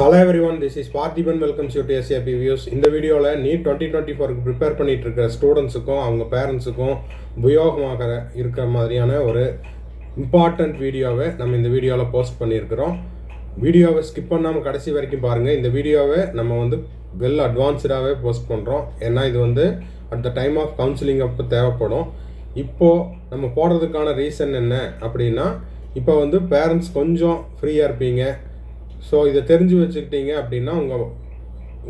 Hello everyone this is Parthiban welcomes you to SAP views இந்த வீடியோவில் NEET twenty twenty ஃபோருக்கு prepare பண்ணிட்டு இருக்கிற ஸ்டூடெண்ட்ஸுக்கும் அவங்க பேரண்ட்ஸுக்கும் உபயோகமாக இருக்கிற மாதிரியான ஒரு இம்பார்ட்டண்ட் வீடியோவை நம்ம இந்த வீடியோவில் போஸ்ட் பண்ணியிருக்கிறோம். வீடியோவை ஸ்கிப் பண்ணாமல் கடைசி வரைக்கும் பாருங்கள் இந்த வீடியோவை நம்ம வந்து வெல் அட்வான்ஸ்டாகவே போஸ்ட் பண்ணுறோம் ஏன்னா இது வந்து at the time of counselling அப்போ தேவைப்படும். இப்போது நம்ம போடுறதுக்கான ரீசன் என்ன அப்படின்னா இப்போ வந்து பேரண்ட்ஸ் கொஞ்சம் ஃப்ரீயாக இருப்பீங்க. ஸோ இதை தெரிஞ்சு வச்சுக்கிட்டீங்க அப்படின்னா உங்கள்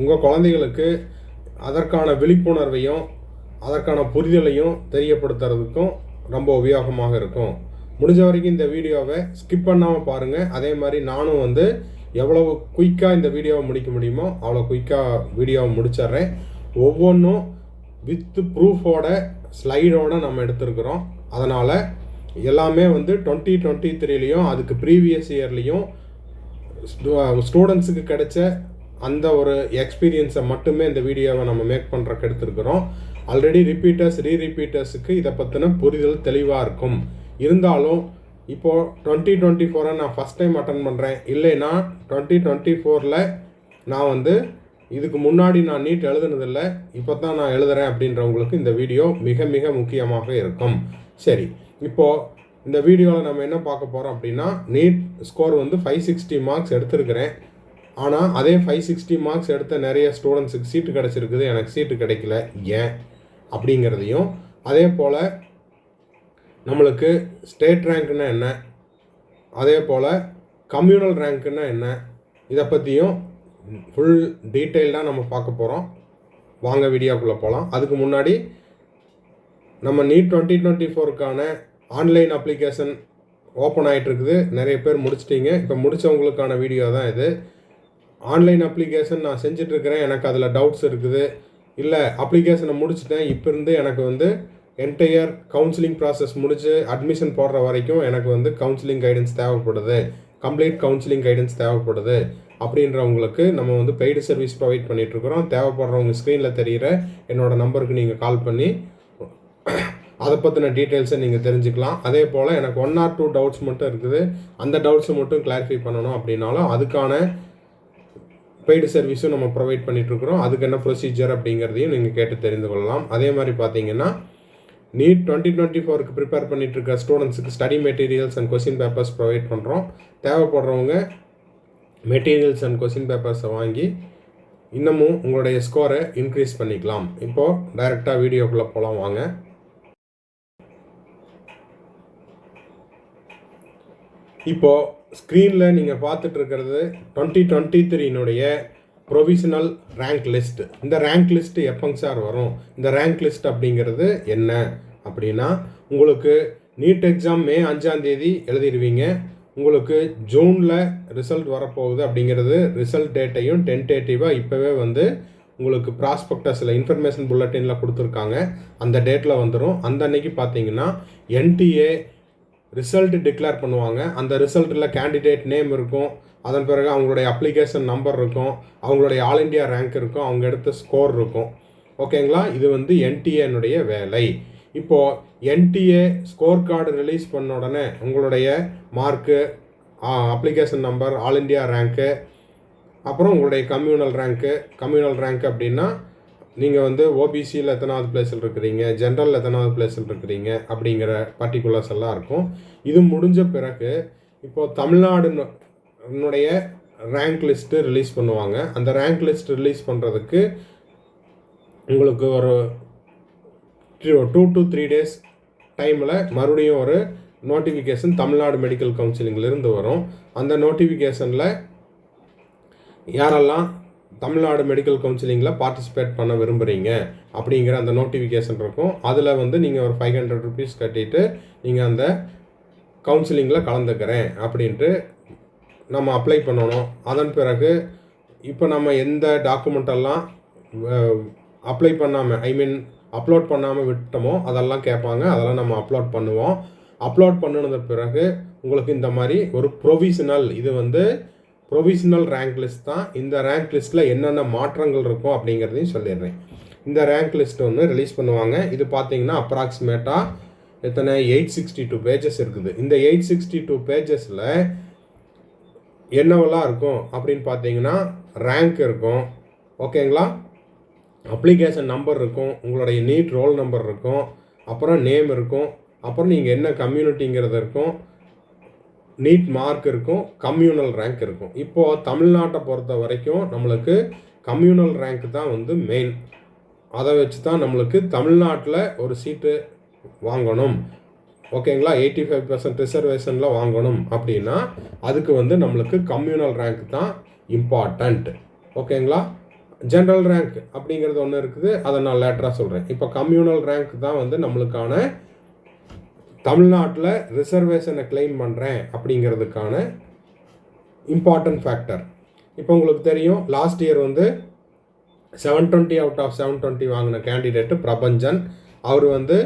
உங்கள் குழந்தைகளுக்கு அதற்கான விழிப்புணர்வையும் அதற்கான புரிதலையும் தெரியப்படுத்துறதுக்கும் ரொம்ப உபயோகமாக இருக்கும். முடிஞ்ச வரைக்கும் இந்த வீடியோவை ஸ்கிப் பண்ணாமல் பாருங்கள் அதே மாதிரி நானும் வந்து எவ்வளவு குயிக்காக இந்த வீடியோவை முடிக்க முடியுமோ அவ்வளோ குயிக்காக வீடியோவை முடிச்சிடுறேன். ஒவ்வொன்றும் வித் ப்ரூஃபோட ஸ்லைடோடு நம்ம எடுத்துருக்குறோம். அதனால் எல்லாமே வந்து டுவெண்ட்டி டுவெண்ட்டி த்ரீலேயும் அதுக்கு ப்ரீவியஸ் இயர்லேயும் ஸ்டூடெண்ட்ஸுக்கு கிடைச்ச அந்த ஒரு எக்ஸ்பீரியன்ஸை மட்டுமே இந்த வீடியோவை நம்ம மேக் பண்ணுறக்கு எடுத்துருக்குறோம். ஆல்ரெடி ரிப்பீட்டர்ஸ் ரீ ரிப்பீட்டர்ஸுக்கு இதை பற்றின புரிதல் தெளிவாக இருக்கும். இருந்தாலும் இப்போது டுவெண்ட்டி டுவெண்ட்டி ஃபோரை நான் ஃபஸ்ட் டைம் அட்டன் பண்ணுறேன் இல்லைன்னா டுவெண்ட்டி டுவெண்ட்டி ஃபோரில் நான் வந்து இதுக்கு முன்னாடி நான் நீட் எழுதுனதில்லை இப்போ தான் நான் எழுதுகிறேன் அப்படின்றவங்களுக்கு இந்த வீடியோ மிக மிக முக்கியமாக இருக்கும். சரி இப்போது இந்த வீடியோவில் நம்ம என்ன பார்க்க போகிறோம் அப்படின்னா நீட் ஸ்கோர் வந்து ஃபைவ் சிக்ஸ்டி மார்க்ஸ் எடுத்திருக்கிறேன். ஆனால் அதே ஃபைவ் சிக்ஸ்டி மார்க்ஸ் எடுத்த நிறைய ஸ்டூடெண்ட்ஸுக்கு சீட்டு கிடச்சிருக்குது. எனக்கு சீட்டு கிடைக்கல. ஏன்? அப்படிங்கிறதையும் அதே போல் நம்மளுக்கு ஸ்டேட் ரேங்க்னா என்ன? அதே போல் கம்யூனல் ரேங்க்குன்னா என்ன? இதை பற்றியும் ஃபுல் டீட்டெயில்டாக நம்ம பார்க்க போகிறோம் வாங்க வீடியோக்குள்ளே போகலாம் அதுக்கு முன்னாடி நம்ம நீட் டுவெண்ட்டி டுவெண்ட்டி ஃபோருக்கான ஆன்லைன் அப்ளிகேஷன் ஓப்பன் ஆகிட்டுருக்குது நிறைய பேர் முடிச்சிட்டீங்க. இப்போ முடித்தவங்களுக்கான வீடியோ தான் இது. ஆன்லைன் அப்ளிகேஷன் நான் செஞ்சிட்ருக்கிறேன் எனக்கு அதில் டவுட்ஸ் இருக்குது. இல்லை அப்ளிகேஷனை முடிச்சிட்டேன். இப்போ இருந்து எனக்கு வந்து என்டையர் கவுன்சிலிங் ப்ராசஸ் முடித்து அட்மிஷன் போடுற வரைக்கும் எனக்கு வந்து கவுன்சிலிங் கைடன்ஸ் தேவைப்படுது. கம்ப்ளீட் கவுன்சிலிங் கைடன்ஸ் தேவைப்படுது. அப்படின்றவங்களுக்கு நம்ம வந்து பெய்டு சர்வீஸ் ப்ரொவைட் பண்ணிகிட்ருக்குறோம் தேவைப்படுறவங்க ஸ்க்ரீனில் தெரிகிற என்னோடய நம்பருக்கு நீங்கள் கால் பண்ணி அதை பற்றின டீட்டெயில்ஸை நீங்கள் தெரிஞ்சுக்கலாம். அதே போல் எனக்கு ஒன் ஆர் டூ டவுட்ஸ் மட்டும் இருக்குது. அந்த டவுட்ஸை மட்டும் கிளாரிஃபை பண்ணணும் அப்படின்னாலும் அதுக்கான பெய்டு சர்வீஸும் நம்ம ப்ரொவைட் பண்ணிகிட்ருக்குறோம் அதுக்கு என்ன ப்ரொசீஜர் அப்படிங்கிறதையும் நீங்கள் கேட்டு தெரிந்து கொள்ளலாம். அதே மாதிரி பார்த்தீங்கன்னா நீட் டுவெண்ட்டி டுவெண்ட்டி ஃபோருக்கு ப்ரிப்பேர் பண்ணிகிட்ருக்க ஸ்டூடெண்ட்ஸுக்கு study materials and question papers provide பண்ணுறோம் தேவைப்படுறவங்க மெட்டீரியல்ஸ் அண்ட் கொஸ்டின் பேப்பர்ஸை வாங்கி இன்னமும் உங்களுடைய ஸ்கோரை இன்க்ரீஸ் பண்ணிக்கலாம். இப்போது டைரெக்டாக வீடியோக்குள்ளே போகலாம் வாங்க. இப்போது ஸ்க்ரீனில் நீங்கள் பார்த்துட்டு இருக்கிறது டுவெண்ட்டி டுவெண்ட்டி த்ரீனுடைய ப்ரொவிஷனல் ரேங்க் லிஸ்ட் இந்த ரேங்க் லிஸ்ட் எப்போங்க சார் வரும்? இந்த ரேங்க் லிஸ்ட் அப்படிங்கிறது என்ன? அப்படின்னா உங்களுக்கு நீட் எக்ஸாம் மே அஞ்சாந்தேதி எழுதிடுவீங்க. உங்களுக்கு ஜூனில் ரிசல்ட் வரப்போகுது அப்படிங்கிறது ரிசல்ட் டேட்டையும் டென்டேட்டிவாக இப்போவே வந்து உங்களுக்கு ப்ராஸ்பெக்டஸில் இன்ஃபர்மேஷன் புல்லட்டினில் கொடுத்துருக்காங்க. அந்த டேட்டில் வந்துடும் அந்த அன்னைக்கு பார்த்தீங்கன்னா என்டிஏ ரிசல்ட் டிக்ளேர் பண்ணுவாங்க. அந்த ரிசல்ட்டில் கேண்டிடேட் நேம் இருக்கும். அதன் பிறகு அவங்களுடைய அப்ளிகேஷன் நம்பர் இருக்கும். அவங்களுடைய ஆல் இண்டியா ரேங்க் இருக்கும். அவங்க எடுத்த ஸ்கோர் இருக்கும். ஓகேங்களா இது வந்து என்டிஏனுடைய வேலை. இப்போது என்டிஏ ஸ்கோர் கார்டு ரிலீஸ் பண்ண உடனே உங்களுடைய mark application number all India rank அப்புறம் உங்களுடைய கம்யூனல் ரேங்க்கு கம்யூனல் ரேங்க் அப்படின்னா நீங்கள் வந்து ஓபிசியில் எத்தனாவது பிளேஸில் இருக்கிறீங்க? ஜென்ரலில் எத்தனாவது பிளேஸில் இருக்கிறீங்க? அப்படிங்கிற பர்டிகுலர்ஸ் எல்லாம் இருக்கும். இது முடிஞ்ச பிறகு இப்போது தமிழ்நாடுனுடைய ரேங்க் லிஸ்ட்டு ரிலீஸ் பண்ணுவாங்க. அந்த ரேங்க் லிஸ்ட் ரிலீஸ் பண்ணுறதுக்கு உங்களுக்கு ஒரு டூ டு த்ரீ டேஸ் டைமில் மறுபடியும் ஒரு நோட்டிஃபிகேஷன் தமிழ்நாடு மெடிக்கல் கவுன்சிலிங்கிலிருந்து வரும். அந்த நோட்டிஃபிகேஷனில் யாரெல்லாம் தமிழ்நாடு மெடிக்கல் கவுன்சிலிங்கில் பார்ட்டிசிபேட் பண்ண விரும்புகிறீங்க அப்படிங்கிற அந்த நோட்டிஃபிகேஷன் இருக்கும். அதில் வந்து நீங்கள் ஒரு ஃபைவ் ஹண்ட்ரட் ருபீஸ் கட்டிட்டு நீங்கள் அந்த கவுன்சிலிங்கில் கலந்துக்கிறேன் அப்படின்ட்டு நம்ம அப்ளை பண்ணணும். அதன் பிறகு இப்போ நம்ம எந்த டாக்குமெண்ட்டெல்லாம் அப்ளை பண்ணாமல் ஐ மீன் அப்லோட் பண்ணாமல் விட்டோமோ அதெல்லாம் கேட்பாங்க. அதெல்லாம் நம்ம அப்லோட் பண்ணுவோம். அப்லோட் பண்ணினது பிறகு உங்களுக்கு இந்த மாதிரி ஒரு ப்ரொவிஷனல் இது வந்து ப்ரொவிஷனல் ரேங்க் லிஸ்ட் தான். இந்த ரேங்க் லிஸ்ட்டில் என்னென்ன மாற்றங்கள் இருக்கும் அப்படிங்கிறதையும் சொல்லிடுறேன். இந்த ரேங்க் லிஸ்ட் ஒன்று ரிலீஸ் பண்ணுவாங்க. இது பார்த்தீங்கன்னா அப்ராக்சிமேட்டாக எத்தனை? எயிட் சிக்ஸ்டி டூ பேஜஸ் இருக்குது. இந்த எயிட் சிக்ஸ்டி டூ பேஜஸில் என்னவெல்லாம் இருக்கும் அப்படின்னு பார்த்தீங்கன்னா ரேங்க் இருக்கும். ஓகேங்களா அப்ளிகேஷன் நம்பர் இருக்கும். உங்களுடைய நீட் ரோல் நம்பர் இருக்கும். அப்புறம் நேம் இருக்கும். அப்புறம் நீங்கள் என்ன கம்யூனிட்டிங்கிறது இருக்கும். நீட் மார்க் இருக்கும் கம்யூனல் ரேங்க் இருக்கும். இப்போது தமிழ்நாட்டை பொறுத்த வரைக்கும் நம்மளுக்கு கம்யூனல் ரேங்க் தான் வந்து மெயின் அதை வச்சு தான் நம்மளுக்கு தமிழ்நாட்டில் ஒரு சீட்டு வாங்கணும். ஓகேங்களா? எயிட்டி ஃபைவ் பர்சன்ட் ரிசர்வேஷனில் வாங்கணும் அப்படின்னா அதுக்கு வந்து நம்மளுக்கு கம்யூனல் ரேங்க் தான் இம்பார்ட்டண்ட் ஓகேங்களா? ஜென்ரல் ரேங்க் அப்படிங்கிறது ஒன்று இருக்குது. அதை நான் லேட்டராக சொல்கிறேன் இப்போ கம்யூனல் ரேங்க் தான் வந்து நம்மளுக்கான தமிழ்நாட்டில் ரிசர்வேஷனை கிளைம் பண்ணுறேன் அப்படிங்கிறதுக்கான இம்பார்ட்டன்ட் ஃபேக்டர் இப்போ உங்களுக்கு தெரியும் லாஸ்ட் இயர் வந்து seven twenty out of seven twenty வாங்கின கேண்டிடேட்டு பிரபஞ்சன். அவர் வந்து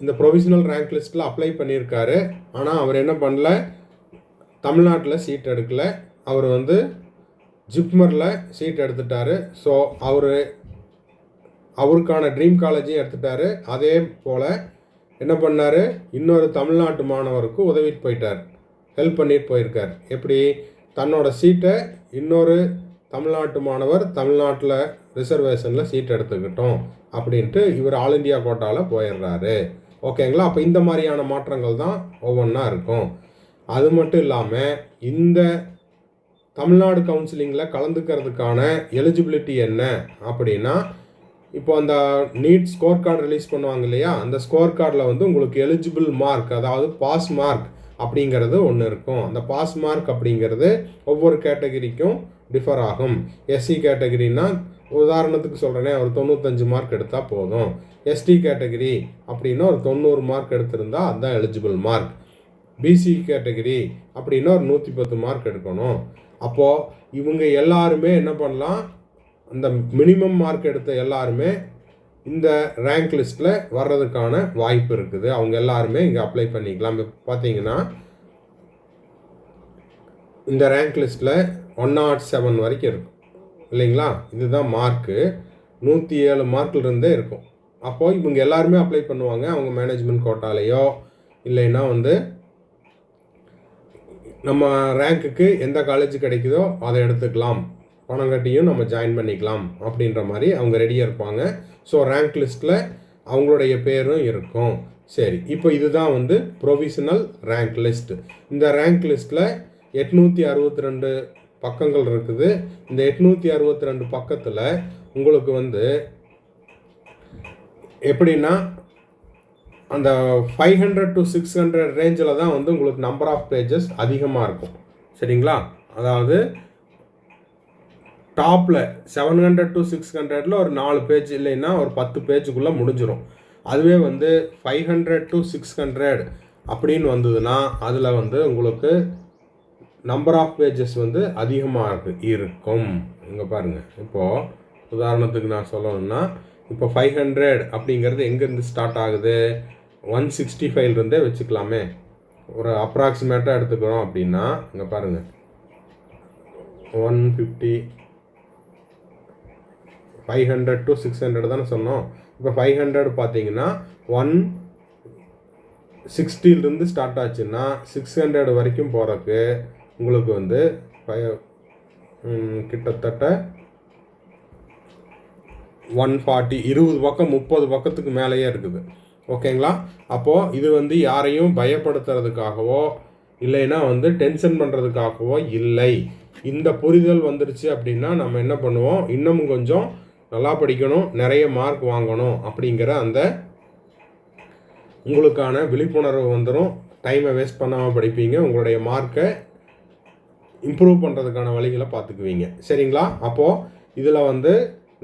இந்த ப்ரொவிஷனல் ரேங்க் லிஸ்ட்டில் அப்ளை பண்ணியிருக்காரு. ஆனால் அவர் என்ன பண்ணல? தமிழ்நாட்டில் சீட் எடுக்கல. அவர் வந்து ஜிப்மரில் சீட் எடுத்துட்டாரு. ஸோ அவர் அவருக்கான ட்ரீம் காலேஜையும் எடுத்துட்டாரு. அதே போல் என்ன பண்ணார்? இன்னொரு தமிழ்நாட்டு மாணவருக்கு உதவிட்டு போயிட்டார். ஹெல்ப் பண்ணிட்டு போயிருக்கார். எப்படி? தன்னோட சீட்டை இன்னொரு தமிழ்நாட்டு மாணவர் தமிழ்நாட்டில் ரிசர்வேஷனில் சீட் எடுத்துக்கிட்டோம் அப்படின்ட்டு இவர் ஆல் இண்டியா கோட்டாவில் போயிடுறாரு. ஓகேங்களா? அப்போ இந்த மாதிரியான மாற்றங்கள் தான் ஒவ்வொன்றா இருக்கும். அது மட்டும் இல்லாமல் இந்த தமிழ்நாடு கவுன்சிலிங்கில் கலந்துக்கிறதுக்கான எலிஜிபிலிட்டி என்ன அப்படின்னா இப்போ அந்த நீட் ஸ்கோர் கார்டு ரிலீஸ் பண்ணுவாங்க இல்லையா அந்த ஸ்கோர் கார்டில் வந்து உங்களுக்கு எலிஜிபிள் மார்க் அதாவது பாஸ் மார்க் அப்படிங்கிறது ஒன்று இருக்கும். அந்த பாஸ் மார்க் அப்படிங்கிறது ஒவ்வொரு கேட்டகரிக்கும் டிஃபர் ஆகும். எஸ்சி கேட்டகரினா உதாரணத்துக்கு சொல்கிறேனே ஒரு தொண்ணூத்தஞ்சு மார்க் எடுத்தால் போதும். எஸ்டி கேட்டகரி அப்படின்னா ஒரு தொண்ணூறு மார்க் எடுத்திருந்தா அதுதான் எலிஜிபிள் மார்க் பிசி கேட்டகரி அப்படின்னா ஒரு நூற்றி பத்து மார்க் எடுக்கணும். அப்போது இவங்க எல்லாருமே என்ன பண்ணலாம் அந்த மினிமம் மார்க் எடுத்த எல்லாருமே இந்த ரேங்க் லிஸ்ட்டில் வர்றதுக்கான வாய்ப்பு இருக்குது. அவங்க எல்லாருமே இங்கே அப்ளை பண்ணிக்கலாம். இப்போ பார்த்தீங்கன்னா இந்த ரேங்க் லிஸ்ட்டில் ஒன் நாட் செவன் வரைக்கும் இருக்கும். இல்லைங்களா? இதுதான் மார்க்கு நூற்றி ஏழு மார்க்லேருந்தே இருக்கும். அப்போது இவங்க எல்லாருமே அப்ளை பண்ணுவாங்க. அவங்க மேனேஜ்மெண்ட் கோட்டாலேயோ இல்லைன்னா வந்து நம்ம ரேங்க்குக்கு எந்த காலேஜ் கிடைக்குதோ அதை எடுத்துக்கலாம். பணம் கட்டியும் நம்ம ஜாயின் பண்ணிக்கலாம் அப்படின்ற மாதிரி அவங்க ரெடியாக இருப்பாங்க. ஸோ ரேங்க் லிஸ்ட்டில் அவங்களுடைய பேரும் இருக்கும். சரி இப்போ இதுதான் வந்து ப்ரொவிஷனல் ரேங்க் லிஸ்ட் இந்த ரேங்க் லிஸ்ட்டில் எட்நூற்றி அறுபத்தி ரெண்டு பக்கங்கள் இருக்குது. இந்த எட்நூற்றி அறுபத்தி ரெண்டு பக்கத்தில் உங்களுக்கு வந்து எப்படின்னா அந்த five hundred to six hundred ரேஞ்சில் தான் வந்து உங்களுக்கு நம்பர் ஆஃப் பேஜஸ் அதிகமாக இருக்கும். சரிங்களா? அதாவது டாப்பில் செவன் ஹண்ட்ரட் டு சிக்ஸ் ஹண்ட்ரடில் ஒரு நாலு பேஜ் இல்லைன்னா ஒரு பத்து பேஜுக்குள்ளே முடிஞ்சிடும் அதுவே வந்து five hundred to six hundred அப்படின்னு வந்ததுன்னா அதில் வந்து உங்களுக்கு நம்பர் ஆஃப் பேஜஸ் வந்து அதிகமாக இருக்கும். இங்கே பாருங்கள் இப்போது உதாரணத்துக்கு நான் சொல்லணும்னா இப்போ ஃபைவ் ஹண்ட்ரட் அப்படிங்கிறது எங்கேருந்து ஸ்டார்ட் ஆகுது? ஒன் சிக்ஸ்டி ஃபைவ்லேருந்தே வச்சுக்கலாமே. ஒரு அப்ராக்சிமேட்டாக எடுத்துக்கிறோம் அப்படின்னா இங்கே பாருங்கள் one fifty five hundred to six hundred தானே சொன்னோம். இப்போ ஃபைவ் ஹண்ட்ரட் பார்த்தீங்கன்னா ஒன் சிக்ஸ்டிலிருந்து ஸ்டார்ட் ஆச்சுன்னா சிக்ஸ் ஹண்ட்ரட் வரைக்கும் போகிறக்கு உங்களுக்கு வந்து ஃபைவ் கிட்டத்தட்ட ஒன் ஃபார்ட்டி இருபது பக்கம் முப்பது பக்கத்துக்கு மேலேயே இருக்குது. ஓகேங்களா? அப்போது இது வந்து யாரையும் பயப்படுத்துறதுக்காகவோ இல்லைன்னா வந்து டென்ஷன் பண்ணுறதுக்காகவோ இல்லை. இந்த புரிதல் வந்துருச்சு அப்படின்னா நம்ம என்ன பண்ணுவோம்? இன்னமும் கொஞ்சம் நல்லா படிக்கணும் நிறைய மார்க் வாங்கணும் அப்படிங்கிற அந்த உங்களுக்கான விழிப்புணர்வு வந்துடும் டைமை வேஸ்ட் பண்ணாமல் படிப்பீங்க. உங்களுடைய மார்க்கை இம்ப்ரூவ் பண்ணுறதுக்கான வழிகளை பார்த்துக்குவீங்க. சரிங்களா? அப்போது இதில் வந்து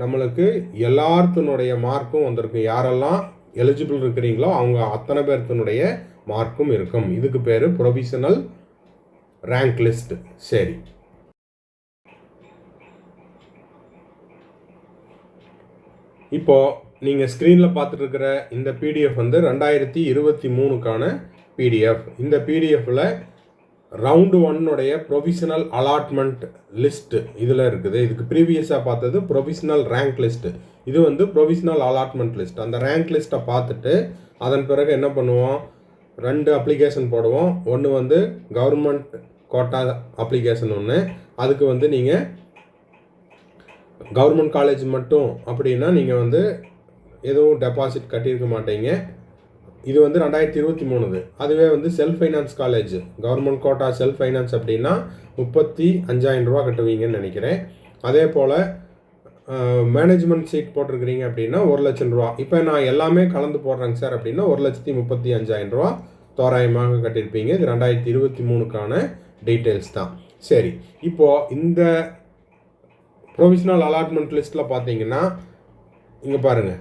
நம்மளுக்கு எல்லாத்தினுடைய மார்க்கும் வந்திருக்கும். யாரெல்லாம் எலிஜிபிள் இருக்கிறீங்களோ அவங்க அத்தனை பேர்த்தினுடைய மார்க்கும் இருக்கும். இதுக்கு பேர் ப்ரொவிஷனல் ரேங்க் லிஸ்ட் சரி. இப்போது நீங்கள் ஸ்க்ரீனில் பார்த்துட்டு இருக்கிற இந்த பிடிஎஃப் வந்து ரெண்டாயிரத்தி இருபத்தி மூணுக்கான பிடிஎஃப் இந்த பிடிஎஃப்பில் ரவுண்டு ஒன்னுடைய ப்ரொவிஷனல் அலாட்மெண்ட் லிஸ்ட்டு இதில் இருக்குது. இதுக்கு ப்ரீவியஸாக பார்த்தது ப்ரொவிஷனல் ரேங்க் லிஸ்ட்டு இது வந்து ப்ரொவிஷனல் அலாட்மெண்ட் லிஸ்ட் அந்த ரேங்க் லிஸ்ட்டை பார்த்துட்டு அதன் பிறகு என்ன பண்ணுவோம்? ரெண்டு அப்ளிகேஷன் போடுவோம். ஒன்று வந்து கவர்மெண்ட் கோட்டா அப்ளிகேஷன் ஒன்று அதுக்கு வந்து நீங்கள் கவர்மெண்ட் காலேஜ் மட்டும் அப்படின்னா நீங்கள் வந்து எதுவும் டெபாசிட் கட்டியிருக்க மாட்டீங்க. இது வந்து ரெண்டாயிரத்தி இருபத்தி மூணுது. அதுவே வந்து self finance college government quota self finance அப்படின்னா முப்பத்தி அஞ்சாயிரம் ரூபா கட்டுவீங்கன்னு நினைக்கிறேன். அதே போல் மேனேஜ்மெண்ட் சீட் போட்டிருக்கிறீங்க அப்படின்னா ஒரு லட்சம் ரூபா. இப்போ நான் எல்லாமே கலந்து போடுறேங்க சார் அப்படின்னா ஒரு லட்சத்தி முப்பத்தி அஞ்சாயிரம் ரூபா தோராயமாக கட்டியிருப்பீங்க. இது ரெண்டாயிரத்தி இருபத்தி மூணுக்கான டீட்டெயில்ஸ் தான். சரி இப்போது இந்த ப்ரொவிஷனல் அலாட்மெண்ட் லிஸ்ட்டில் பார்த்தீங்கன்னா இங்கே பாருங்கள்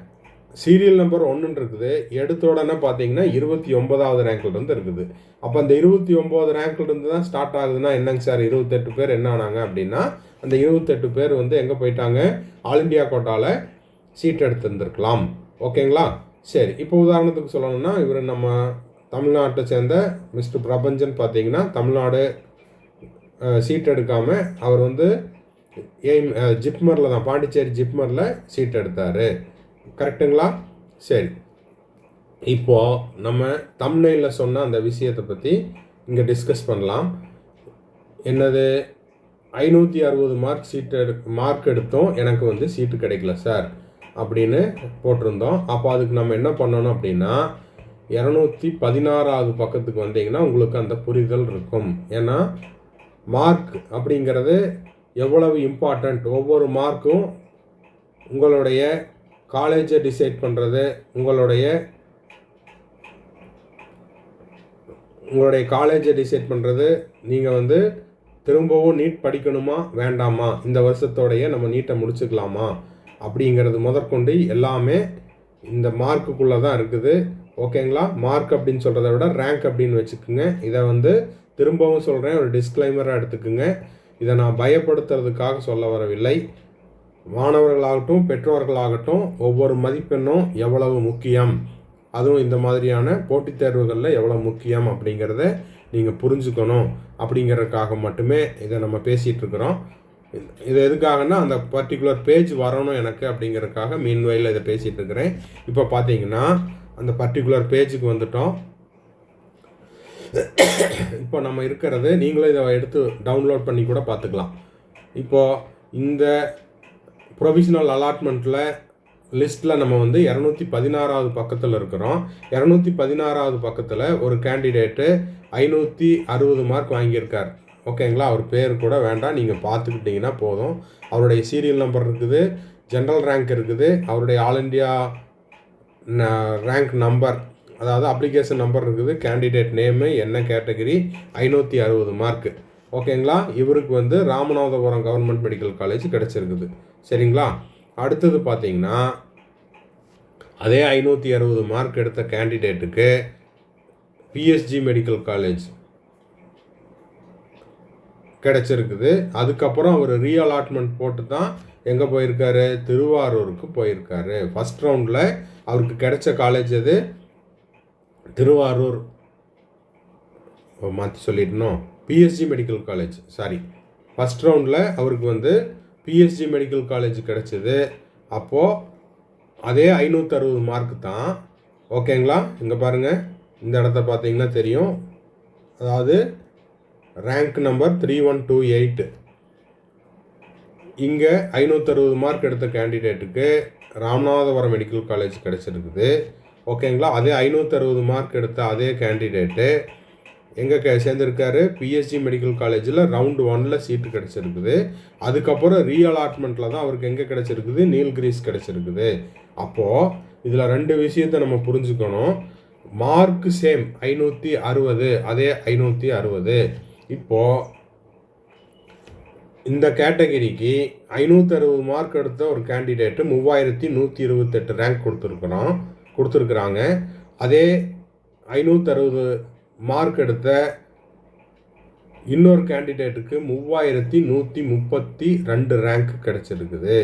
சீரியல் நம்பர் ஒன்றுன்னு இருக்குது. எடுத்த உடனே பார்த்தீங்கன்னா இருபத்தி ஒன்பதாவது ரேங்க்லேருந்து இருக்குது. அப்போ அந்த இருபத்தி ஒம்பது ரேங்க்லேருந்து தான் ஸ்டார்ட் ஆகுதுன்னா என்னங்க சார் இருபத்தெட்டு பேர் என்ன ஆனாங்க அப்படின்னா அந்த இருபத்தெட்டு பேர் வந்து எங்கே போயிட்டாங்க? ஆல் இண்டியா கோட்டாவில் சீட் எடுத்திருந்திருக்கலாம். ஓகேங்களா? சரி இப்போ உதாரணத்துக்கு சொல்லணும்னா இவர் நம்ம தமிழ்நாட்டை சேர்ந்த மிஸ்டர் பிரபஞ்சன் பார்த்தீங்கன்னா தமிழ்நாடு சீட் எடுக்காமல் அவர் வந்து எய்ம் ஜிப்மரில் தான். பாண்டிச்சேரி ஜிப்மரில் சீட் எடுத்தார். கரெக்டுங்களா சரி. இப்போது நம்ம தமிழ்நெல்ல சொன்ன அந்த விஷயத்தை பற்றி இங்கே டிஸ்கஸ் பண்ணலாம். என்னது? ஐநூற்றி அறுபது மார்க் சீட் எடு மார்க் எடுத்தோம். எனக்கு வந்து சீட்டு கிடைக்கல சார் அப்படின்னு போட்டிருந்தோம். அப்போ அதுக்கு நம்ம என்ன பண்ணணும் அப்படின்னா இரநூத்தி பதினாறாவது பக்கத்துக்கு வந்தீங்கன்னா உங்களுக்கு அந்த புரிதல் இருக்கும். ஏன்னா மார்க் அப்படிங்கிறது எவ்வளவு இம்பார்ட்டண்ட் ஒவ்வொரு மார்க்கும் உங்களுடைய காலேஜை டிசைட் பண்ணுறது உங்களுடைய உங்களுடைய காலேஜை டிசைட் பண்ணுறது நீங்கள் வந்து திரும்பவும் நீட் படிக்கணுமா வேண்டாமா? இந்த வருஷத்தோடைய நம்ம நீட்டை முடிச்சுக்கலாமா? அப்படிங்கிறது முதற்கொண்டு எல்லாமே இந்த மார்க்குக்குள்ளே தான் இருக்குது. ஓகேங்களா மார்க் அப்படின்னு சொல்கிறத விட ரேங்க் அப்படின்னு வச்சுக்கோங்க. இதை வந்து திரும்பவும் சொல்கிறேன் ஒரு டிஸ்க்ளைமராக எடுத்துக்கோங்க. இதை நான் பயப்படுத்துறதுக்காக சொல்ல வரவில்லை. மாணவர்களாகட்டும் பெற்றோர்களாகட்டும் ஒவ்வொரு மதிப்பெண்ணும் எவ்வளவு முக்கியம்? அதுவும் இந்த மாதிரியான போட்டித் தேர்வுகளில் எவ்வளோ முக்கியம் அப்படிங்கிறத நீங்கள் புரிஞ்சுக்கணும் அப்படிங்கிறதுக்காக மட்டுமே இதை நம்ம பேசிகிட்டு இருக்கிறோம். இது எதுக்காகன்னா அந்த பர்டிகுலர் பேஜ் வரணும் எனக்கு அப்படிங்கிறதுக்காக மீன் வயலில் இதை பேசிகிட்டு இருக்கிறேன். இப்போ பார்த்தீங்கன்னா அந்த பர்டிகுலர் பேஜுக்கு வந்துட்டோம். இப்போ நம்ம இருக்கிறது நீங்களும் இதை எடுத்து டவுன்லோட் பண்ணி கூட பார்த்துக்கலாம். இப்போது இந்த ப்ரொவிஷனல் அலாட்மெண்ட்டில் லிஸ்ட்டில் நம்ம வந்து இரநூத்தி பதினாறாவது பக்கத்தில் இருக்கிறோம். இரநூத்தி பதினாறாவது பக்கத்தில் ஒரு கேண்டிடேட்டு ஐநூற்றி அறுபது மார்க் வாங்கியிருக்கார். ஓகேங்களா? அவர் பேர் கூட வேண்டாம். நீங்கள் பார்த்துக்கிட்டிங்கன்னா போதும். அவருடைய சீரியல் நம்பர் இருக்குது ஜென்ரல் ரேங்க் இருக்குது. அவருடைய ஆல் இண்டியா ரேங்க் நம்பர் அதாவது அப்ளிகேஷன் நம்பர் இருக்குது கேண்டிடேட் நேமு என்ன கேட்டகரி ஐநூற்றி அறுபது மார்க்கு ஓகேங்களா இவருக்கு வந்து ராமநாதபுரம் கவர்மெண்ட் மெடிக்கல் காலேஜ் கிடச்சிருக்குது. சரிங்களா? அடுத்தது பார்த்தீங்கன்னா அதே ஐநூற்றி அறுபது மார்க் எடுத்த கேண்டிடேட்டுக்கு பிஎஸ்ஜி மெடிக்கல் காலேஜ் கிடச்சிருக்குது. அதுக்கப்புறம் அவர் ரீஅலாட்மெண்ட் போட்டு தான் எங்கே போயிருக்காரு? திருவாரூருக்கு போயிருக்காரு. ஃபஸ்ட் ரவுண்டில் அவருக்கு கிடைச்ச காலேஜ் எது? திருவாரூர் மாற்றி சொல்லிடணும் PSG medical college sorry first ரவுண்டில் அவருக்கு வந்து பிஎஸ்ஜி மெடிக்கல் காலேஜ் கிடச்சிது. அப்போது அதே ஐநூற்றறுபது மார்க் தான். ஓகேங்களா இங்கே பாருங்கள் இந்த இடத்த பார்த்தீங்கன்னா தெரியும். அதாவது rank number three one two eight இங்கே ஐநூற்றறுபது மார்க் எடுத்த கேண்டிடேட்டுக்கு ராமநாதபுரம் மெடிக்கல் காலேஜ் கிடச்சிருக்குது. ஓகேங்களா? அதே ஐநூற்றறுபது மார்க் எடுத்த அதே கேண்டிடேட்டு எங்கே கே சேர்ந்துருக்காரு பிஎஸ்ஜி மெடிக்கல் காலேஜில் ரவுண்டு ஒனில் சீட்டு கிடச்சிருக்குது. அதுக்கப்புறம் ரீஅலாட்மெண்ட்டில் தான் அவருக்கு எங்கே கிடச்சிருக்குது? நீல்கிரீஸ் கிடச்சிருக்குது. அப்போது இதில் ரெண்டு விஷயத்தை நம்ம புரிஞ்சுக்கணும். மார்க் சேம் ஐநூற்றி அறுபது அதே ஐநூற்றி அறுபது இப்போது இந்த கேட்டகரிக்கு ஐநூற்றி அறுபது மார்க் எடுத்த ஒரு கேண்டிடேட்டு மூவாயிரத்தி நூற்றி இருபத்தெட்டு ரேங்க் கொடுத்துருக்குறோம். கொடுத்துருக்குறாங்க. அதே ஐநூற்றறுபது மார்க் எடுத்த இன்னொரு கேண்டிடேட்டுக்கு மூவாயிரத்தி நூற்றி முப்பத்தி ரெண்டு ரேங்க் கிடச்சிருக்குது.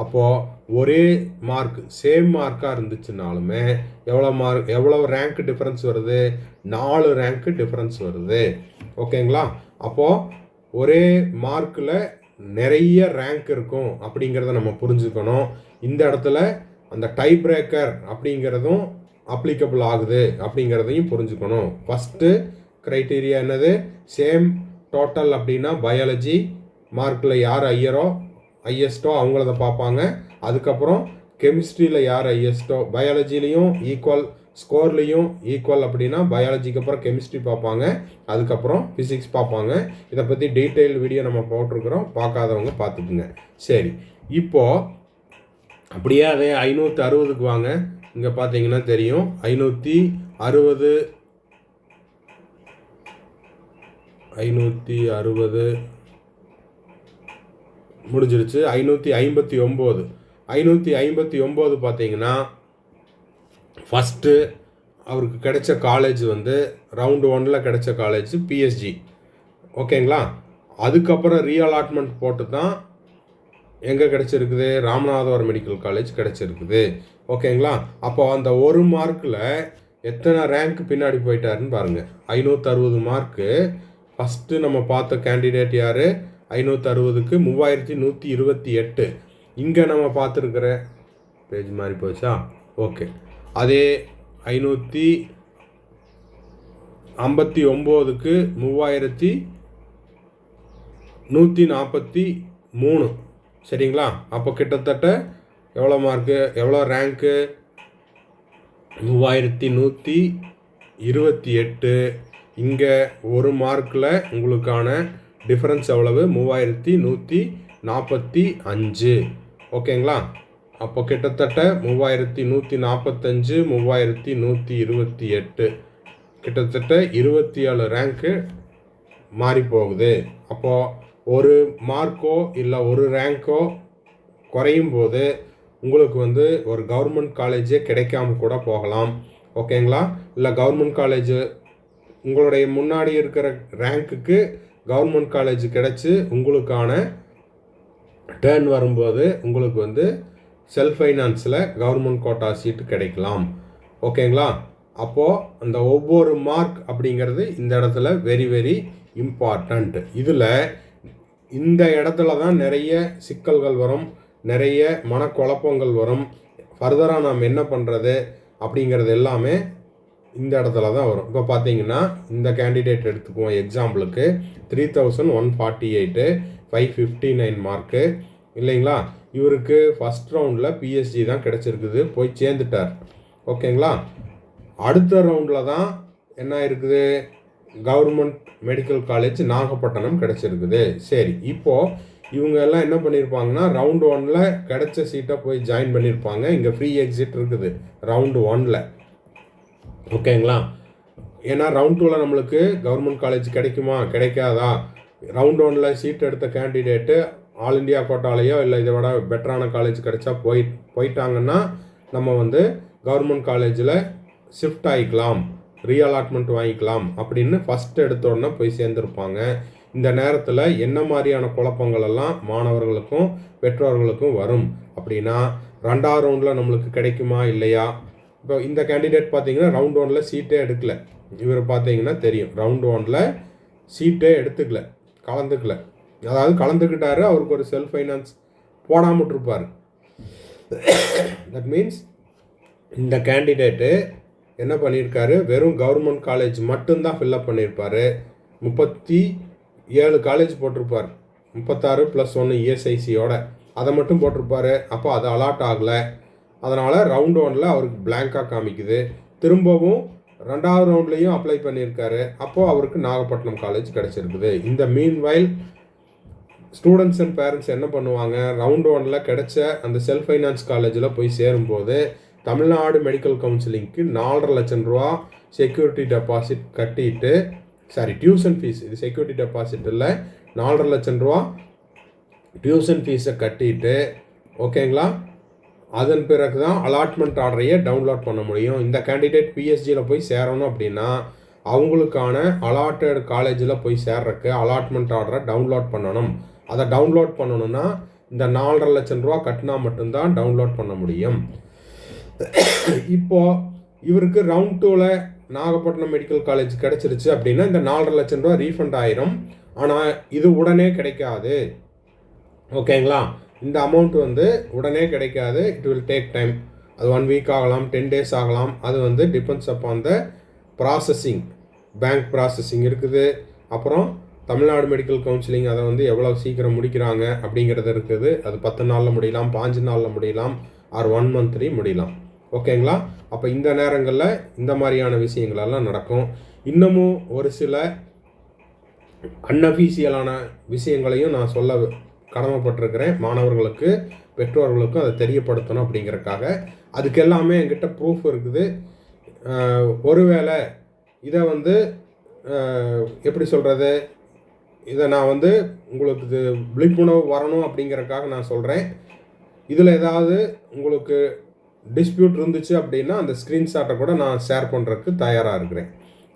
அப்போது ஒரே மார்க் சேம் மார்க்காக இருந்துச்சுனாலுமே எவ்வளோ மார்க் எவ்வளோ ரேங்க் டிஃப்ரென்ஸ் வருது? நாலு ரேங்க் டிஃப்ரென்ஸ் வருது. ஓகேங்களா? அப்போது ஒரே மார்க்கில் நிறைய ரேங்க் இருக்கும் அப்படிங்கிறத நம்ம புரிஞ்சுக்கணும். இந்த இடத்துல அந்த டை பிரேக்கர் அப்படிங்கிறதும் அப்ளிகபிள் ஆகுது அப்படிங்கிறதையும் புரிஞ்சுக்கணும். ஃபஸ்ட்டு க்ரைட்டீரியா என்னது? சேம் டோட்டல் அப்படின்னா பயாலஜி மார்க்கில் யார் ஐயரோ ஐஎஸ்டோ அவங்களத பார்ப்பாங்க. அதுக்கப்புறம் கெமிஸ்ட்ரியில் யார் ஐஎஸ்டோ பயாலஜிலையும் ஈக்குவல் ஸ்கோர்லேயும் ஈக்குவல் அப்படின்னா பயாலஜிக்கு அப்புறம் கெமிஸ்ட்ரி பார்ப்பாங்க. அதுக்கப்புறம் ஃபிசிக்ஸ் பார்ப்பாங்க. இதை பற்றி டீட்டெயில் வீடியோ நம்ம போட்டிருக்கிறோம். பார்க்காதவங்க பார்த்துக்குங்க. சரி. இப்போது அப்படியே அதே ஐநூற்றி அறுபதுக்கு வாங்க. இங்கே பார்த்தீங்கன்னா தெரியும். ஐநூற்றி அறுபது. ஐநூற்றி அறுபது. முடிஞ்சிருச்சு. ஐநூற்றி ஐம்பத்தி ஒம்பது. ஐநூற்றி ஐம்பத்தி ஒம்பது பார்த்தீங்கன்னா ஃபஸ்ட்டு அவருக்கு கிடைச்ச காலேஜ் வந்து ரவுண்டு ஒனில் கிடைச்ச காலேஜ் பிஎஸ்ஜி ஓகேங்களா அதுக்கப்புறம் ரீஅலாட்மெண்ட் போட்டு தான் எங்கே கிடச்சிருக்குது? ராமநாதபுரம் மெடிக்கல் காலேஜ் கிடச்சிருக்குது. ஓகேங்களா? அப்போ அந்த ஒரு மார்க்கில் எத்தனை ரேங்க் பின்னாடி போயிட்டாருன்னு பாருங்கள் ஐநூற்றறுபது மார்க்கு ஃபஸ்ட்டு நம்ம பார்த்த கேண்டிடேட் யார்? ஐநூற்றறுபதுக்கு மூவாயிரத்தி நூற்றி இருபத்தி எட்டு. இங்கே நம்ம பார்த்துருக்குற பேஜ் மாதிரி போச்சா? ஓகே. அதே ஐநூற்றி ஐம்பத்தி ஒம்போதுக்கு மூவாயிரத்தி நூற்றி நாற்பத்தி மூணு. சரிங்களா? அப்போ கிட்டத்தட்ட எவ்வளோ மார்க்கு எவ்வளோ ரேங்க்கு மூவாயிரத்தி நூற்றி இருபத்தி எட்டு. இங்கே ஒரு மார்க்கில் உங்களுக்கான டிஃப்ரென்ஸ் எவ்வளவு? மூவாயிரத்தி நூற்றி நாற்பத்தி அஞ்சு. ஓகேங்களா? அப்போ கிட்டத்தட்ட மூவாயிரத்தி நூற்றி நாற்பத்தஞ்சு மூவாயிரத்தி நூற்றி இருபத்தி எட்டு. கிட்டத்தட்ட இருபத்தி ஏழு ரேங்க்கு மாறி போகுது அப்போது ஒரு மார்க்கோ இல்லை ஒரு ரேங்க்கோ குறையும் போது உங்களுக்கு வந்து ஒரு கவர்மெண்ட் காலேஜே கிடைக்காம கூட போகலாம். ஓகேங்களா இல்லை கவர்மெண்ட் காலேஜு உங்களுடைய முன்னாடி இருக்கிற ரேங்க்குக்கு கவர்மெண்ட் காலேஜ் கிடச்சி உங்களுக்கான டேர்ன் வரும்போது உங்களுக்கு வந்து செல்ஃப் ஃபைனான்ஸில் கவர்மெண்ட் கோட்டா சீட்டு கிடைக்கலாம். ஓகேங்களா அப்போது அந்த ஒவ்வொரு மார்க் அப்படிங்கிறது இந்த இடத்துல வெரி வெரி இம்பார்ட்டண்ட் இதில் இந்த இடத்துல தான் நிறைய சிக்கல்கள் வரும் நிறைய மனக்குழப்பங்கள் வரும். ஃபர்தராக நாம் என்ன பண்ணுறது அப்படிங்கிறது எல்லாமே இந்த இடத்துல தான் வரும். இப்போ பார்த்தீங்கன்னா இந்த கேண்டிடேட் எடுத்துக்குவோம் எக்ஸாம்பிளுக்கு three thousand one forty eight five fifty nine mark இல்லைங்களா இவருக்கு ஃபஸ்ட் ரவுண்டில் பிஎஸ்ஜி தான் கிடச்சிருக்குது. போய் சேர்ந்துட்டார். ஓகேங்களா? அடுத்த ரவுண்டில் தான் என்ன இருக்குது கவர்மெண்ட் மெடிக்கல் காலேஜ் நாகப்பட்டினம் கிடச்சிருக்குது. சரி இப்போது இவங்க எல்லாம் என்ன பண்ணியிருப்பாங்கன்னா ரவுண்டு ஒனில் கிடைச்ச சீட்டை போய் ஜாயின் பண்ணியிருப்பாங்க இங்கே ஃப்ரீ எக்ஸிட் இருக்குது ரவுண்டு ஒனில் ஓகேங்களா ஏன்னா ரவுண்ட் டூவில் நம்மளுக்கு கவர்மெண்ட் காலேஜ் கிடைக்குமா? கிடைக்காதா? ரவுண்ட் ஒனில் சீட் எடுத்த கேண்டிடேட்டு ஆல் இண்டியா கோட்டாலேயோ இல்லை இதை விட பெட்டரான காலேஜ் கிடைச்சா போய் போயிட்டாங்கன்னா நம்ம வந்து கவர்மெண்ட் காலேஜில் ஷிஃப்ட் ஆகிக்கலாம் ரீஅலாட்மெண்ட் வாங்கிக்கலாம் அப்படின்னு ஃபஸ்ட் எடுத்த உடனே போய் சேர்ந்துருப்பாங்க. இந்த நேரத்தில் என்ன மாதிரியான குழப்பங்கள் எல்லாம் மாணவர்களுக்கும் பெற்றோர்களுக்கும் வரும்? அப்படின்னா ரெண்டாவது ரவுண்டில் நம்மளுக்கு கிடைக்குமா இல்லையா? இப்போ இந்த கேண்டிடேட் பார்த்தீங்கன்னா ரவுண்ட் ஒனில் சீட்டே எடுக்கல. இவர் பார்த்தீங்கன்னா தெரியும். ரவுண்ட் ஒனில் சீட்டே எடுத்துக்கல. கலந்துக்கல. அதாவது கலந்துக்கிட்டாரு அவருக்கு ஒரு செல்ஃப் ஃபைனான்ஸ் போடாமட்டிருப்பார். தட் மீன்ஸ் இந்த கேண்டிடேட்டு என்ன பண்ணியிருக்காரு? வெறும் கவர்மெண்ட் காலேஜ் மட்டும்தான் ஃபில்லப் பண்ணியிருப்பார். முப்பத்தி ஏழு காலேஜ் போட்டிருப்பார். முப்பத்தாறு ப்ளஸ் ஒன்று இஎஸ்ஐசியோட அதை மட்டும் போட்டிருப்பார். அப்போ அது அலாட் ஆகலை. அதனால் ரவுண்ட் ஒனில் அவருக்கு பிளாங்காக காமிக்குது. திரும்பவும் ரெண்டாவது ரவுண்ட்லேயும் அப்ளை பண்ணியிருக்காரு. அப்போது அவருக்கு நாகப்பட்டினம் காலேஜ் கிடச்சிருக்குது. இந்த மீன்வைல் ஸ்டூடெண்ட்ஸ் அண்ட் பேரண்ட்ஸ் என்ன பண்ணுவாங்க? ரவுண்ட் ஒனில் கிடைச்ச அந்த செல்ஃப் ஃபைனான்ஸ் காலேஜில் போய் சேரும்போது தமிழ்நாடு மெடிக்கல் கவுன்சிலிங்க்கு நாலரை லட்சம் ரூபா செக்யூரிட்டி டெபாசிட் கட்டிட்டு சாரி டியூஷன் ஃபீஸ் இது செக்யூரிட்டி டெபாசிட் இல்லை. நாலரை லட்சம் ரூபா டியூஷன் ஃபீஸை கட்டிட்டு ஓகேங்களா அதன் பிறகு தான் அலாட்மெண்ட் ஆர்டரையே டவுன்லோட் பண்ண முடியும். இந்த கேண்டிடேட் பிஎஸ்ஜியில் போய் சேரணும் அப்படின்னா அவங்களுக்கான அலாட்டட் காலேஜில் போய் சேர்றக்கு அலாட்மெண்ட் ஆர்டரை டவுன்லோட் பண்ணணும். அதை டவுன்லோட் பண்ணணும்னா இந்த நாலரை லட்சம் ரூபா கட்டினா மட்டும்தான் டவுன்லோட் பண்ண முடியும். இப்போது இவருக்கு ரவுண்ட் டூவில் நாகப்பட்டினம் மெடிக்கல் காலேஜ் கிடச்சிருச்சு அப்படின்னா இந்த நாலரை லட்சம் ரூபா ரீஃபண்ட் ஆயிரும். ஆனால் இது உடனே கிடைக்காது. ஓகேங்களா இந்த அமௌண்ட் வந்து உடனே கிடைக்காது. இட் வில் டேக் டைம் அது ஒன் வீக் ஆகலாம் டென் டேஸ் ஆகலாம். அது வந்து depends upon the processing bank processing இருக்குது. அப்புறம் தமிழ்நாடு மெடிக்கல் கவுன்சிலிங் அதை வந்து எவ்வளோ சீக்கிரம் முடிக்கிறாங்க அப்படிங்கிறது இருக்குது. அது பத்து நாளில் முடியலாம் பாஞ்சு நாளில் முடியலாம் ஆர் ஒன் மந்த்லேயும் முடியலாம். ஓகேங்களா? அப்போ இந்த நேரங்களில் இந்த மாதிரியான விஷயங்களெல்லாம் நடக்கும். இன்னமும் ஒரு சில அன்அஃபீஷியலான விஷயங்களையும் நான் சொல்ல கடமைப்பட்டிருக்கிறேன். மாணவர்களுக்கு பெற்றோர்களுக்கும் அதை தெரியப்படுத்தணும் அப்படிங்கிறக்காக அதுக்கு எல்லாமே என்கிட்ட ப்ரூஃப் இருக்குது. ஒருவேளை இதை வந்து எப்படி சொல்கிறது இதை நான் வந்து உங்களுக்கு விழிப்புணர்வு வரணும் அப்படிங்கிறக்காக நான் சொல்கிறேன் இதில் ஏதாவது உங்களுக்கு டிஸ்பியூட் இருந்துச்சு அப்படின்னா அந்த ஸ்க்ரீன்ஷாட்டை கூட நான் ஷேர் பண்ணுறதுக்கு தயாராக இருக்கிறேன்.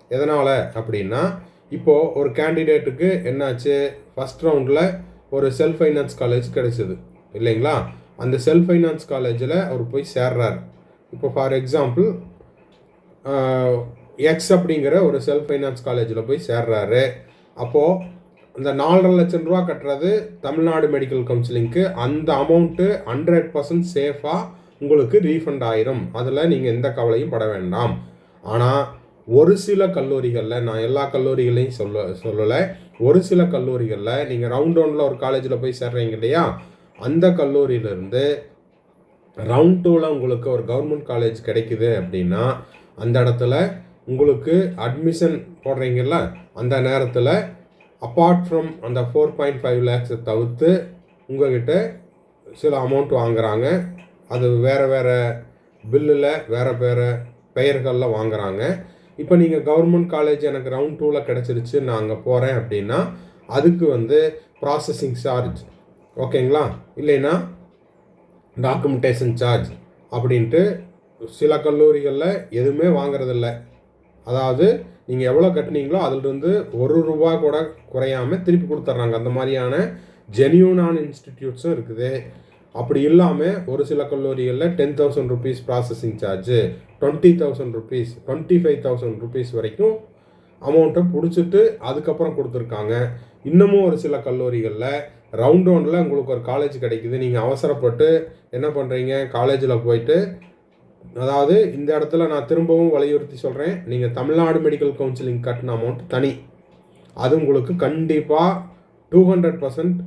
எதனால் அப்படின்னா இப்போது ஒரு கேண்டிடேட்டுக்கு என்னாச்சு? ஃபஸ்ட் ரவுண்டில் ஒரு செல்ஃப் ஃபைனான்ஸ் காலேஜ் கிடைச்சிது. இல்லைங்களா? அந்த செல்ஃப் ஃபைனான்ஸ் காலேஜில் அவர் போய் சேர்றாரு. இப்போ ஃபார் எக்ஸாம்பிள் எக்ஸ் அப்படிங்கிற ஒரு செல்ஃப் ஃபைனான்ஸ் காலேஜில் போய் சேர்றாரு. அப்போது இந்த நாலரை லட்சம் ரூபா கட்டுறது தமிழ்நாடு மெடிக்கல் கவுன்சிலிங்க்கு அந்த அமௌண்ட்டு ஹண்ட்ரட் பர்சன்ட் சேஃபாக உங்களுக்கு ரீஃபண்ட் ஆயிரும். அதில் நீங்கள் எந்த கவலையும் பட வேண்டாம். ஆனால் ஒரு சில கல்லூரிகளில் நான் எல்லா கல்லூரிகளையும் சொல்ல சொல்லலை. ஒரு சில கல்லூரிகளில் நீங்கள் ரவுண்ட் ஒன்ல ஒரு காலேஜில் போய் சேர்றீங்க இல்லையா? அந்த கல்லூரியிலேருந்து ரவுண்ட் டூவில் உங்களுக்கு ஒரு கவர்மெண்ட் காலேஜ் கிடைக்குது அப்படின்னா அந்த இடத்துல உங்களுக்கு அட்மிஷன் போடுறீங்கல்ல அந்த நேரத்தில் அப்பார்ட் ஃப்ரம் அந்த ஃபோர் பாயிண்ட் ஃபைவ் லேக்ஸை தவிர்த்து உங்கள்கிட்ட சில அமௌண்ட் வாங்குறாங்க. அது வேறு வேறு பில்லில் வேறு வேறு பெயர்களில் வாங்குறாங்க. இப்போ நீங்கள் கவர்மெண்ட் காலேஜ் எனக்கு ரவுண்ட் டூவில் கிடச்சிருச்சு நான் அங்கே போகிறேன் அப்படின்னா அதுக்கு வந்து ப்ராசஸிங் சார்ஜ் ஓகேங்களா? இல்லைன்னா டாக்குமெண்டேஷன் சார்ஜ் அப்படின்ட்டு சில கல்லூரிகளில் எதுவுமே வாங்குறதில்ல. அதாவது நீங்கள் எவ்வளோ கட்டினீங்களோ அதிலிருந்து ஒரு ரூபா கூட குறையாமல் திருப்பி கொடுத்துட்றாங்க அந்த மாதிரியான ஜென்யூனான இன்ஸ்டிடியூட்ஸும் இருக்குது. அப்படி இல்லாமல் ஒரு சில கல்லூரிகளில் ten thousand rupees processing charge twenty thousand rupees twenty five thousand rupees வரைக்கும் அமௌண்ட்டை பிடிச்சிட்டு அதுக்கப்புறம் கொடுத்துருக்காங்க. இன்னமும் ஒரு சில கல்லூரிகளில் ரவுண்ட் ரவுண்டில் உங்களுக்கு ஒரு காலேஜ் கிடைக்குது. நீங்கள் அவசரப்பட்டு என்ன பண்ணுறீங்க காலேஜில் போயிட்டு அதாவது இந்த இடத்துல நான் திரும்பவும் வலியுறுத்தி சொல்கிறேன் நீங்கள் தமிழ்நாடு மெடிக்கல் கவுன்சிலிங் கட்டின அமௌண்ட் தனி. அது உங்களுக்கு கண்டிப்பாக டூ ஹண்ட்ரட் பர்சன்ட்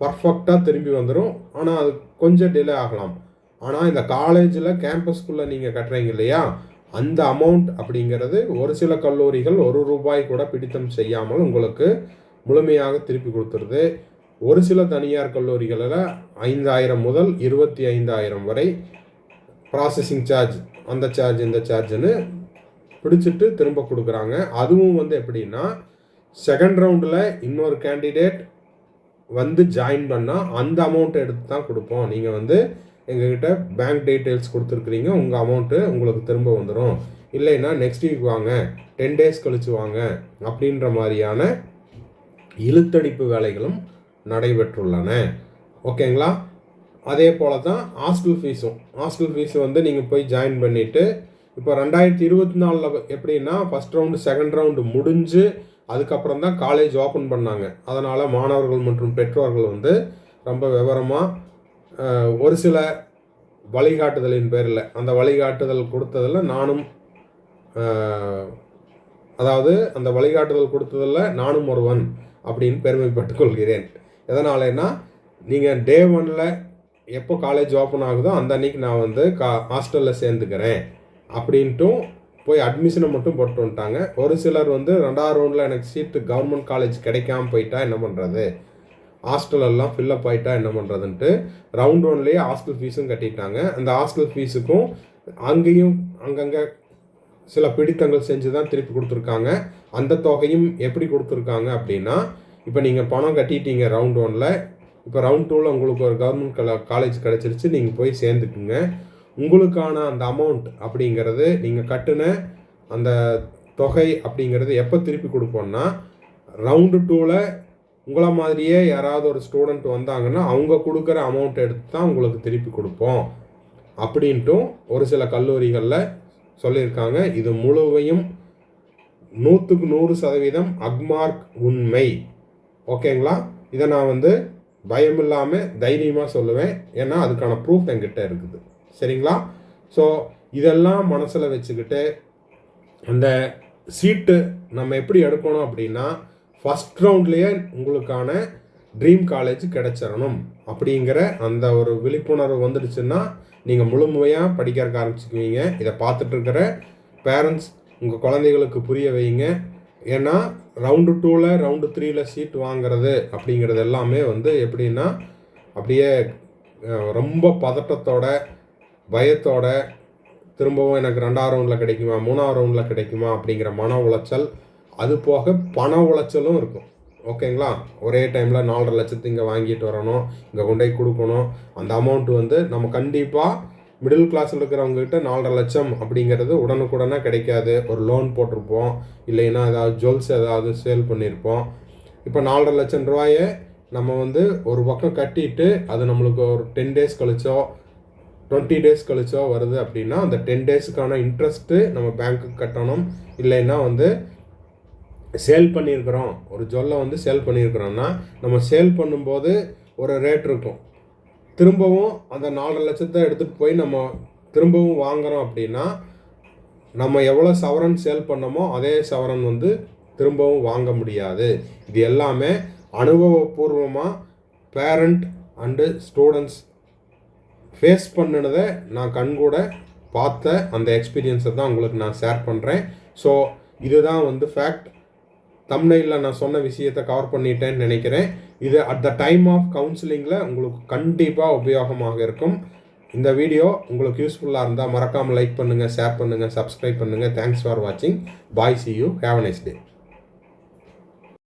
பர்ஃபெக்டாக திரும்பி வந்துடும் ஆனால் அது கொஞ்சம் டிலே ஆகலாம். ஆனால் இந்த காலேஜில் கேம்பஸ்குள்ளே நீங்கள் கட்டுறீங்க இல்லையா? அந்த அமௌண்ட் அப்படிங்கிறது ஒரு சில கல்லூரிகள் ஒரு ரூபாய் கூட பிடித்தம் செய்யாமல் உங்களுக்கு முழுமையாக திருப்பி கொடுத்துருது. ஒரு சில தனியார் கல்லூரிகளில் ஐந்தாயிரம் முதல் இருபத்தி ஐந்தாயிரம் வரை ப்ராசஸிங் சார்ஜ் அந்த சார்ஜ் இந்த சார்ஜ்னு பிடிச்சிட்டு திரும்ப கொடுக்குறாங்க. அதுவும் வந்து எப்படின்னா செகண்ட் ரவுண்டில் இன்னொரு கேண்டிடேட் வந்து ஜாயின் பண்ணால் அந்த அமௌண்ட் எடுத்து தான் கொடுப்போம். நீங்கள் வந்து எங்ககிட்ட பேங்க் டீட்டெயில்ஸ் கொடுத்துருக்குறீங்க உங்கள் அமௌண்ட்டு உங்களுக்கு திரும்ப வந்துடும் இல்லைன்னா நெக்ஸ்ட் வீக் வாங்க டென் டேஸ் கழிச்சு வாங்க அப்படின்ற மாதிரியான இழுத்தடிப்பு வேலைகளும் நடைபெற்றுள்ளன. ஓகேங்களா? அதே போல தான் ஹாஸ்டல் ஃபீஸும் ஹாஸ்டல் ஃபீஸ் வந்து நீங்கள் போய் ஜாயின் பண்ணிவிட்டு இப்போ ரெண்டாயிரத்தி இருபத்தி நாலில் எப்படின்னா ஃபஸ்ட் ரவுண்டு செகண்ட் ரவுண்டு முடிஞ்சு அதுக்கப்புறம் தான் காலேஜ் ஓப்பன் பண்ணாங்க. அதனால் மாணவர்கள் மற்றும் பெற்றோர்கள் வந்து ரொம்ப விவரமாக ஒரு சில வழிகாட்டுதலின் பேரில் அந்த வழிகாட்டுதல் கொடுத்ததில் நானும் அதாவது அந்த வழிகாட்டுதல் கொடுத்ததில் நானும் ஒருவன் அப்படின்னு பெருமைப்பட்டு கொள்கிறேன். எதனாலன்னா நீங்கள் டே ஒனில் எப்போ காலேஜ் ஓப்பன் ஆகுதோ அந்த அன்னைக்கு நான் வந்து கா ஹாஸ்டலில் சேர்ந்துக்கிறேன் அப்படின்ட்டும் போய் அட்மிஷனை மட்டும் போட்டு வந்துட்டாங்க. ஒரு சிலர் வந்து ரெண்டாவது ரவுண்டில் எனக்கு சீட்டு கவர்மெண்ட் காலேஜ் கிடைக்காம போயிட்டா என்ன பண்ணுறது ஹாஸ்டல் எல்லாம் ஃபில்லப் ஆகிட்டா என்ன பண்ணுறதுன்ட்டு ரவுண்ட் ஒன்லேயே ஹாஸ்டல் ஃபீஸும் கட்டிட்டாங்க. அந்த ஹாஸ்டல் ஃபீஸுக்கும் அங்கேயும் அங்கங்கே சில பிடித்தங்கள் செஞ்சு தான் திருப்பி கொடுத்துருக்காங்க. அந்த தொகையும் எப்படி கொடுத்துருக்காங்க அப்படின்னா இப்போ நீங்கள் பணம் கட்டிட்டீங்க ரவுண்ட் ஒனில் இப்போ ரவுண்ட் டூவில் உங்களுக்கு ஒரு கவர்மெண்ட் கல காலேஜ் கிடச்சிருச்சு. நீங்கள் போய் சேர்ந்துக்குங்க. உங்களுக்கான அந்த அமௌண்ட் அப்படிங்கிறது நீங்கள் கட்டின அந்த தொகை அப்படிங்கிறது எப்போ திருப்பி கொடுப்போம்னா ரவுண்டு டூவில் உங்களை மாதிரியே யாராவது ஒரு ஸ்டூடெண்ட் வந்தாங்கன்னா அவங்க கொடுக்குற அமௌண்ட் எடுத்து தான் உங்களுக்கு திருப்பி கொடுப்போம் அப்படின்ட்டும் ஒரு சில கல்லூரிகளில் சொல்லியிருக்காங்க. இது முழுவையும் நூற்றுக்கு நூறு சதவீதம் அக்மார்க் உண்மை. ஓகேங்களா? இதை நான் வந்து பயம் இல்லாமல் தைரியமாக சொல்லுவேன். ஏன்னா அதுக்கான ப்ரூஃப் என்கிட்ட இருக்குது. சரிங்களா? ஸோ இதெல்லாம் மனசில் வச்சுக்கிட்டு அந்த சீட்டு நம்ம எப்படி எடுக்கணும் அப்படின்னா ஃபஸ்ட் ரவுண்ட்லேயே உங்களுக்கான ட்ரீம் காலேஜ் கிடச்சிடணும் அப்படிங்கிற அந்த ஒரு விழிப்புணர்வு வந்துடுச்சுன்னா நீங்கள் முழுமையாக படிக்கிறக்க ஆரம்பிச்சுக்குவீங்க. இதை பார்த்துட்ருக்கிற பேரண்ட்ஸ் உங்கள் குழந்தைகளுக்கு புரிய வைங்க. ஏன்னா ரவுண்டு டூவில் ரவுண்டு த்ரீயில் சீட் வாங்குறது அப்படிங்கிறது எல்லாமே வந்து எப்படின்னா அப்படியே ரொம்ப பதட்டத்தோட பயத்தோட திரும்பவும் எனக்கு ரெண்டாவது ரவுண்டில் கிடைக்குமா? மூணாவது ரவுண்டில் கிடைக்குமா? அப்படிங்கிற மன உளைச்சல். அது போக பண உளைச்சலும் இருக்கும். ஓகேங்களா? ஒரே டைமில் நாலரை லட்சத்து இங்கே வாங்கிட்டு வரணும். இங்கே கொண்டு போய் கொடுக்கணும். அந்த அமௌண்ட் வந்து நம்ம கண்டிப்பாக மிடில் கிளாஸில் இருக்கிறவங்ககிட்ட நாலரை லட்சம் அப்படிங்கிறது உடனுக்குடனே கிடைக்காது. ஒரு லோன் போட்டிருப்போம். இல்லைன்னா ஏதாவது ஜுவல்ஸ் ஏதாவது சேல் பண்ணியிருப்போம். இப்போ நாலரை லட்சம் ரூபாயை நம்ம வந்து ஒரு பக்கம் கட்டிட்டு அது நம்மளுக்கு ஒரு டென் டேஸ் கழிச்சோ டுவெண்ட்டி டேஸ் கழிச்சோ வருது அப்படின்னா அந்த டென் டேஸுக்கான இன்ட்ரெஸ்ட்டு நம்ம பேங்க்குக்கு கட்டணும். இல்லைன்னா வந்து சேல் பண்ணியிருக்கிறோம். ஒரு ஜொல்லை வந்து சேல் பண்ணியிருக்கிறோன்னா நம்ம சேல் பண்ணும்போது ஒரு ரேட் இருக்கும். திரும்பவும் அந்த நாலரை லட்சத்தை எடுத்துகிட்டு போய் நம்ம திரும்பவும் வாங்குறோம் அப்படின்னா நம்ம எவ்வளோ சவரன் சேல் பண்ணோமோ அதே சவரன் வந்து திரும்பவும் வாங்க முடியாது. இது எல்லாமே அனுபவபூர்வமாக பேரண்ட் அண்டு ஸ்டூடெண்ட்ஸ் ஃபேஸ் பண்ணினதை நான் கண்கூட பார்த்த அந்த எக்ஸ்பீரியன்ஸை தான் உங்களுக்கு நான் ஷேர் பண்ணுறேன் ஸோ இதுதான் வந்து ஃபேக்ட் தம்னையில் நான் சொன்ன விஷயத்தை கவர் பண்ணிட்டேன்னு நினைக்கிறேன். இது அட் த டைம் ஆஃப் கவுன்சிலிங்கில் உங்களுக்கு கண்டிப்பாக உபயோகமாக இருக்கும். இந்த வீடியோ உங்களுக்கு யூஸ்ஃபுல்லாக இருந்தால் மறக்காமல் லைக் பண்ணுங்கள் ஷேர் பண்ணுங்கள் சப்ஸ்கிரைப் பண்ணுங்கள் தேங்க்ஸ் ஃபார் வாட்சிங் bye see you have nice day